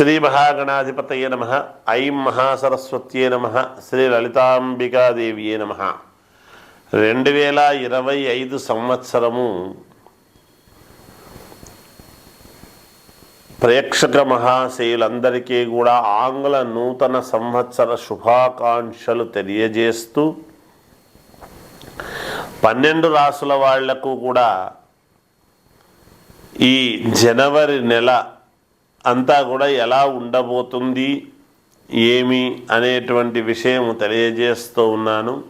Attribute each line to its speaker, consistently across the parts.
Speaker 1: శ్రీ మహాగణాధిపతయ నమ. ఐం మహాసరస్వత్యే నమ. శ్రీ లలితాంబికాదేవియే నమ. రెండు వేల ఇరవై ఐదు సంవత్సరము ప్రేక్షక మహాశయులందరికీ కూడా ఆంగ్ల నూతన సంవత్సర శుభాకాంక్షలు తెలియజేస్తూ పన్నెండు రాసుల వాళ్ళకు కూడా ఈ జనవరి నెల అంతా కూడా ఎలా ఉండబోతుంది ఏమి అనేటువంటి విషయం తెలియజేస్తూ ఉన్నాను.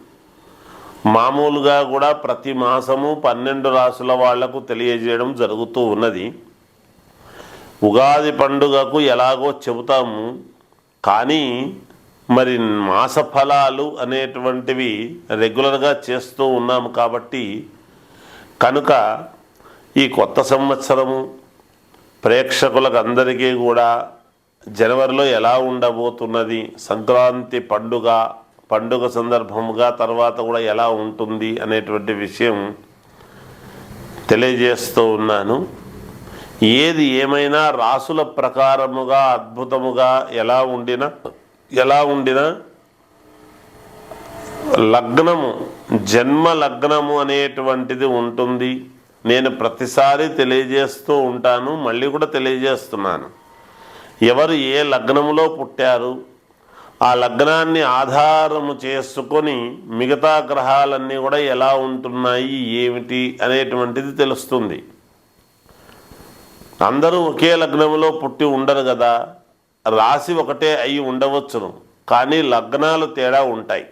Speaker 1: మామూలుగా కూడా ప్రతి మాసము పన్నెండు రాసుల వాళ్ళకు తెలియజేయడం జరుగుతూ ఉన్నది. ఉగాది పండుగకు ఎలాగో చెబుతాము కానీ మరి మాస ఫలాలు అనేటువంటివి రెగ్యులర్గా చేస్తూ ఉన్నాము కాబట్టి కనుక ఈ కొత్త సంవత్సరము ప్రేక్షకులకు అందరికీ కూడా జనవరిలో ఎలా ఉండబోతున్నది సంక్రాంతి పండుగ పండుగ సందర్భముగా తర్వాత కూడా ఎలా ఉంటుంది అనేటువంటి విషయం తెలియజేస్తూ ఉన్నాను. ఏది ఏమైనా రాసుల ప్రకారముగా అద్భుతముగా ఎలా ఉండినా ఎలా ఉండినా లగ్నము జన్మ లగ్నము అనేటువంటిది ఉంటుంది. నేను ప్రతిసారి తెలియజేస్తూ ఉంటాను మళ్ళీ కూడా తెలియజేస్తున్నాను. ఎవరు ఏ లగ్నములో పుట్టారు ఆ లగ్నాన్ని ఆధారము చేసుకొని మిగతా గ్రహాలన్నీ కూడా ఎలా ఉంటున్నాయి ఏమిటి అనేటువంటిది తెలుస్తుంది. అందరూ ఒకే లగ్నంలో పుట్టి ఉండరు కదా రాశి ఒకటే అయి ఉండవచ్చును. కానీ లగ్నాలు తేడా ఉంటాయి.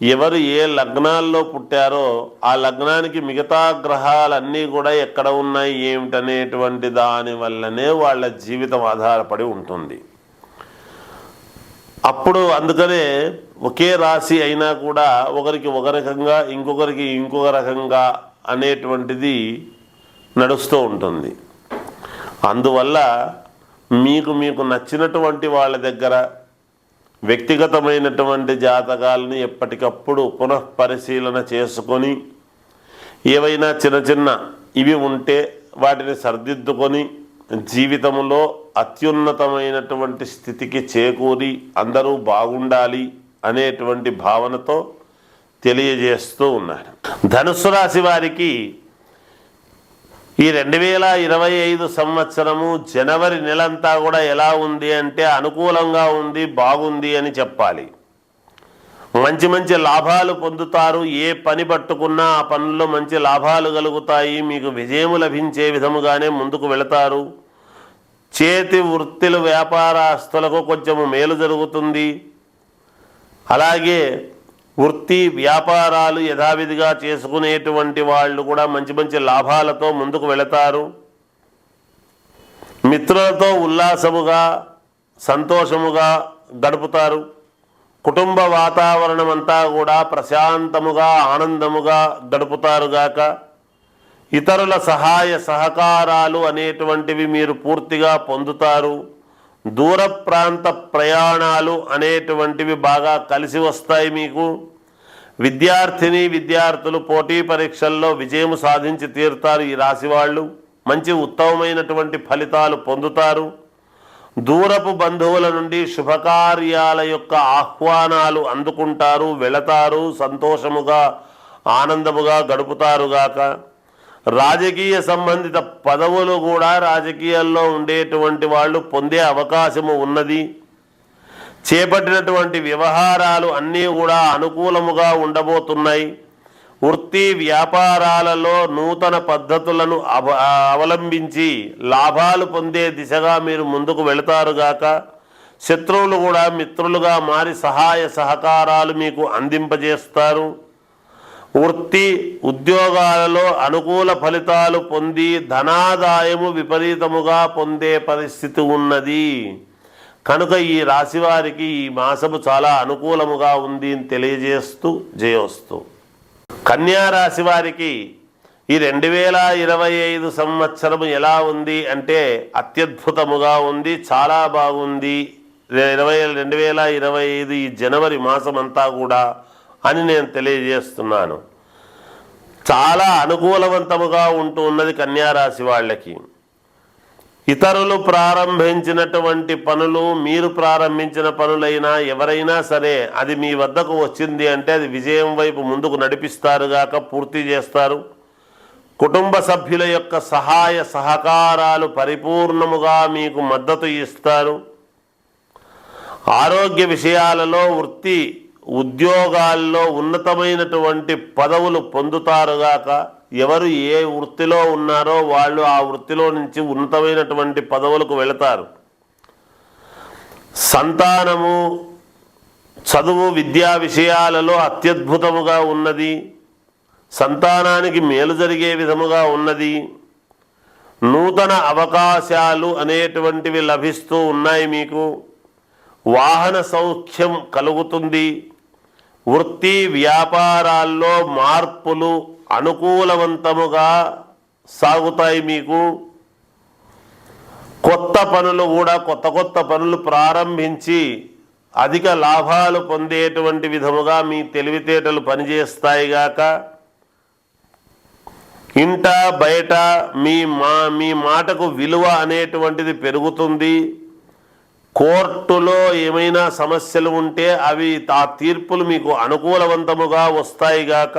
Speaker 1: ఎవరు ఏ లగ్నాల్లో పుట్టారో ఆ లగ్నానికి మిగతా గ్రహాలన్నీ కూడా ఎక్కడ ఉన్నాయి ఏమిటనేటువంటి దాని వల్లనే వాళ్ళ జీవితం ఆధారపడి ఉంటుంది. అప్పుడు అందుకనే ఒకే రాశి అయినా కూడా ఒకరికి ఒక రకంగా ఇంకొకరికి ఇంకొక రకంగా అనేటువంటిది నడుస్తూ ఉంటుంది. అందువల్ల మీకు మీకు నచ్చినటువంటి వాళ్ళ దగ్గర వ్యక్తిగతమైనటువంటి జాతకాలను ఎప్పటికప్పుడు పునఃపరిశీలన చేసుకొని ఏవైనా చిన్న చిన్న ఇవి ఉంటే వాటిని సర్దిద్దుకొని జీవితంలో అత్యున్నతమైనటువంటి స్థితికి చేకూరి అందరూ బాగుండాలి అనేటువంటి భావనతో తెలియజేస్తూ ఉన్నారు. ధనుస్సు రాశి వారికి ఈ రెండు వేల ఇరవై ఐదు సంవత్సరము జనవరి నెలంతా కూడా ఎలా ఉంది అంటే అనుకూలంగా ఉంది బాగుంది అని చెప్పాలి. మంచి మంచి లాభాలు పొందుతారు ఏ పని పట్టుకున్నా ఆ పనుల్లో మంచి లాభాలు కలుగుతాయి మీకు విజయము లభించే విధముగానే ముందుకు వెళతారు. చేతి వృత్తులు వ్యాపారస్తులకు కొంచెము మేలు జరుగుతుంది. అలాగే వృత్తి వ్యాపారాలు యథావిధిగా చేసుకునేటువంటి వాళ్ళు కూడా మంచి మంచి లాభాలతో ముందుకు వెళతారు. మిత్రులతో ఉల్లాసముగా సంతోషముగా గడుపుతారు. కుటుంబ వాతావరణం అంతా కూడా ప్రశాంతముగా ఆనందముగా గడుపుతారుగాక ఇతరుల సహాయ సహకారాలు అనేటువంటివి మీరు పూర్తిగా పొందుతారు. దూర ప్రాంత ప్రయాణాలు అనేటువంటివి బాగా కలిసి వస్తాయి మీకు. విద్యార్థిని విద్యార్థులు పోటీ పరీక్షల్లో విజయం సాధించి తీరుతారు ఈ రాశి వాళ్ళు మంచి ఉత్తమమైనటువంటి ఫలితాలు పొందుతారు. దూరపు బంధువుల నుండి శుభకార్యాల యొక్క ఆహ్వానాలు అందుకుంటారు వెళతారు సంతోషముగా ఆనందముగా గడుపుతారుగాక రాజకీయ సంబంధిత పదవులు కూడా రాజకీయాల్లో ఉండేటువంటి వాళ్ళు పొందే అవకాశము ఉన్నది. చేపట్టినటువంటి వ్యవహారాలు అన్నీ కూడా అనుకూలముగా ఉండబోతున్నాయి. వృత్తి వ్యాపారాలలో నూతన పద్ధతులను అవ అవలంబించి లాభాలు పొందే దిశగా మీరు ముందుకు వెళతారుగాక శత్రువులు కూడా మిత్రులుగా మారి సహాయ సహకారాలు మీకు అందింపజేస్తారు. వృత్తి ఉద్యోగాలలో అనుకూల ఫలితాలు పొంది ధనాదాయము విపరీతముగా పొందే పరిస్థితి ఉన్నది. కనుక ఈ రాశివారికి ఈ మాసము చాలా అనుకూలముగా ఉంది అని తెలియజేస్తూ జయోస్తూ కన్యారాశి వారికి ఈ రెండు వేల ఇరవై ఐదు సంవత్సరము ఎలా ఉంది అంటే అత్యద్భుతముగా ఉంది చాలా బాగుంది. ఇరవై రెండు వేల ఇరవై ఐదు ఈ జనవరి మాసం అంతా కూడా అని నేను తెలియజేస్తున్నాను. చాలా అనుకూలవంతముగా ఉంటూ ఉన్నది కన్యారాశి వాళ్ళకి. ఇతరులు ప్రారంభించినటువంటి పనులు మీరు ప్రారంభించిన పనులైనా ఎవరైనా సరే అది మీ వద్దకు వచ్చింది అంటే అది విజయం వైపు ముందుకు నడిపిస్తారు గాక పూర్తి చేస్తారు. కుటుంబ సభ్యుల యొక్క సహాయ సహకారాలు పరిపూర్ణముగా మీకు మద్దతు ఇస్తారు. ఆరోగ్య విషయాలలో వృత్తి ఉద్యోగాల్లో ఉన్నతమైనటువంటి పదవులు పొందుతారుగాక ఎవరు ఏ వృత్తిలో ఉన్నారో వాళ్ళు ఆ వృత్తిలో నుంచి ఉన్నతమైనటువంటి పదవులకు వెళతారు. సంతానము చదువు విద్యా విషయాలలో అత్యద్భుతముగా ఉన్నది. సంతానానికి మేలు జరిగే విధముగా ఉన్నది. నూతన అవకాశాలు అనేటువంటివి లభిస్తూ ఉన్నాయి మీకు. వాహన సౌఖ్యం కలుగుతుంది. వృత్తి వ్యాపారాల్లో మార్పులు అనుకూలవంతముగా సాగుతాయి మీకు. కొత్త పనులు కూడా కొత్త కొత్త పనులు ప్రారంభించి అధిక లాభాలు పొందేటువంటి విధముగా మీ తెలివితేటలు పనిచేస్తాయిగాక ఇంట బయట మీ మా మీ మాటకు విలువ అనేటువంటిది పెరుగుతుంది. కోర్టులో ఏమైనా సమస్యలు ఉంటే అవి ఆ తీర్పులు మీకు అనుకూలవంతముగా వస్తాయిగాక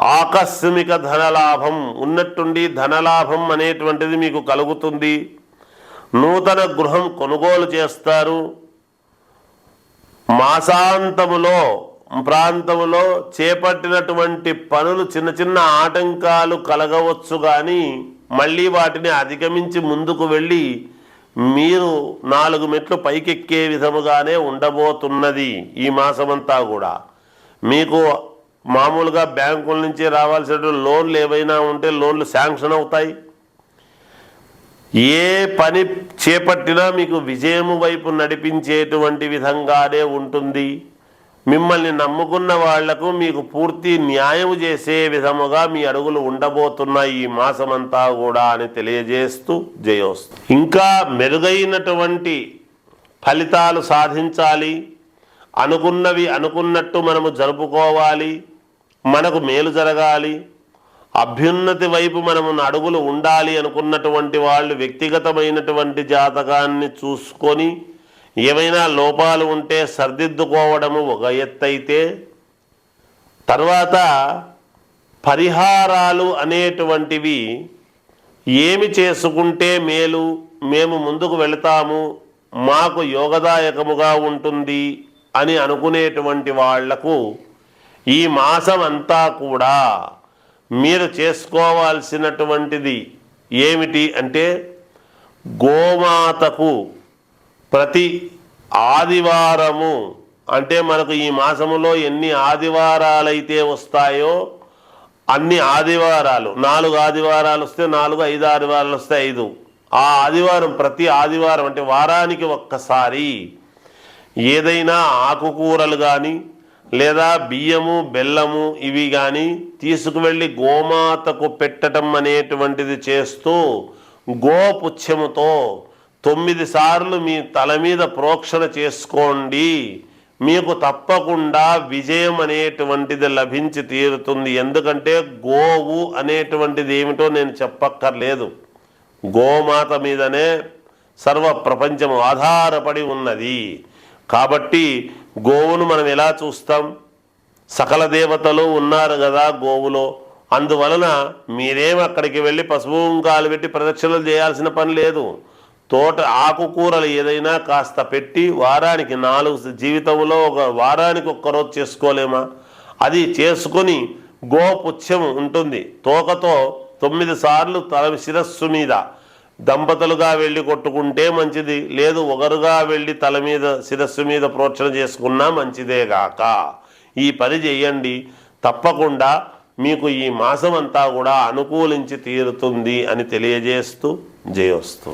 Speaker 1: ఆకస్మిక ధనలాభం ఉన్నట్టుండి ధనలాభం అనేటువంటిది మీకు కలుగుతుంది. నూతన గృహం కొనుగోలు చేస్తారు. మాసాంతములో ప్రాంతములో చేపట్టినటువంటి పనులు చిన్న చిన్న ఆటంకాలు కలగవచ్చు కానీ మళ్ళీ వాటిని అధిగమించి ముందుకు వెళ్ళి మీరు నాలుగు మెట్లు పైకెక్కే విధముగానే ఉండబోతున్నది ఈ మాసమంతా కూడా. మీకు మామూలుగా బ్యాంకుల నుంచి రావాల్సిన లోన్లు ఏవైనా ఉంటే లోన్లు శాంక్షన్ అవుతాయి. ఏ పని చేపట్టినా మీకు విజయము వైపు నడిపించేటువంటి విధంగానే ఉంటుంది. మిమ్మల్ని నమ్ముకున్న వాళ్ళకు మీకు పూర్తి న్యాయం చేసే విధముగా మీ అడుగులు ఉండబోతున్నాయి ఈ మాసమంతా కూడా అని తెలియజేస్తూ జయోస్తు. ఇంకా మెరుగైనటువంటి ఫలితాలు సాధించాలి. అనుకున్నవి అనుకున్నట్టు మనము జరుపుకోవాలి. మనకు మేలు జరగాలి. అభ్యున్నతి వైపు మనము అడుగులు ఉండాలి అనుకున్నటువంటి వాళ్ళు వ్యక్తిగతమైనటువంటి జాతకాన్ని చూసుకొని ఏమైనా లోపాలు ఉంటే సర్దిద్దుకోవడము ఒక ఎత్తైతే తర్వాత పరిహారాలు అనేటువంటివి ఏమి చేసుకుంటే మేలు మేము ముందుకు వెళతాము మాకు యోగదాయకముగా ఉంటుంది అని అనుకునేటువంటి వాళ్ళకు ఈ మాసం అంతా కూడా మీరు చేసుకోవాల్సినటువంటిది ఏమిటి అంటే గోమాతకు ప్రతి ఆదివారము అంటే మనకు ఈ మాసములో ఎన్ని ఆదివారాలైతే వస్తాయో అన్ని ఆదివారాలు నాలుగు ఆదివారాలు వస్తే నాలుగు ఐదు ఆదివారాలు వస్తే ఐదు. ఆ ఆదివారం ప్రతి ఆదివారం అంటే వారానికి ఒక్కసారి ఏదైనా ఆకుకూరలు కానీ లేదా బియ్యము బెల్లము ఇవి కానీ తీసుకువెళ్ళి గోమాతకు పెట్టడం అనేటువంటిది చేస్తూ గోపుచ్చముతో తొమ్మిది సార్లు మీ తల మీద ప్రోక్షణ చేసుకోండి. మీకు తప్పకుండా విజయం అనేటువంటిది లభించి తీరుతుంది. ఎందుకంటే గోవు అనేటువంటిది ఏమిటో నేను చెప్పక్కర్లేదు. గోమాత మీదనే సర్వ ప్రపంచం ఆధారపడి ఉన్నది. కాబట్టి గోవును మనం ఎలా చూస్తాం? సకల దేవతలు ఉన్నారు కదా గోవులో. అందువలన మీరేం అక్కడికి వెళ్ళి పశువు కాలు పెట్టి ప్రదక్షిణలు చేయాల్సిన పని లేదు. తోట ఆకుకూరలు ఏదైనా కాస్త పెట్టి వారానికి నాలుగు జీవితంలో ఒక వారానికి ఒక్కరోజు చేసుకోలేమా? అది చేసుకొని గోపుచ్చం ఉంటుంది. తోకతో తొమ్మిది సార్లు తల శిరస్సు మీద దంపతులుగా వెళ్ళి కొట్టుకుంటే మంచిది. లేదు ఒకరుగా వెళ్ళి తల మీద శిరస్సు మీద ప్రోక్షణ చేసుకున్నా మంచిదేగాక ఈ పని చేయండి. తప్పకుండా మీకు ఈ మాసం అంతా కూడా అనుకూలించి తీరుతుంది అని తెలియజేస్తూ జయోస్తు.